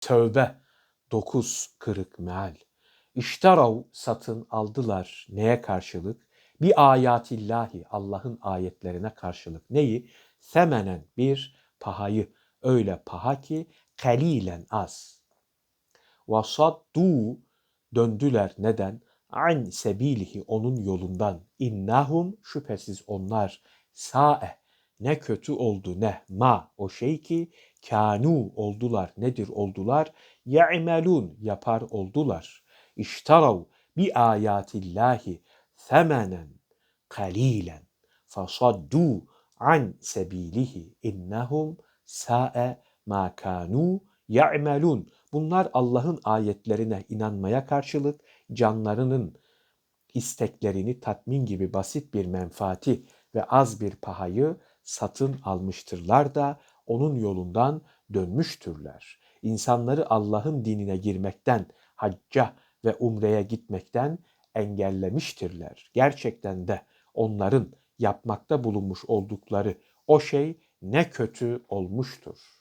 Tövbe 9 kırık meal. İştarav satın aldılar neye karşılık? Bir ayatillahi Allah'ın ayetlerine karşılık. Neyi? Semenen bir pahayı. Öyle paha ki kalilen az. Vasaddu döndüler neden? An sebilihi onun yolundan. İnnahum şüphesiz onlar sae ne kötü oldu ne ma o şey ki kanu oldular nedir oldular? Ya'melun yapar oldular. İştarav bi ayatillahi semenen kalilen fasaddu an sebilihi innahum sa'e ma kanu ya'melun bunlar Allah'ın ayetlerine inanmaya karşılık canlarının isteklerini tatmin gibi basit bir menfaati ve az bir pahayı satın almıştırlar da onun yolundan dönmüştürler. İnsanları Allah'ın dinine girmekten, hacca ve umreye gitmekten engellemiştirler. Gerçekten de onların yapmakta bulunmuş oldukları o şey ne kötü olmuştur.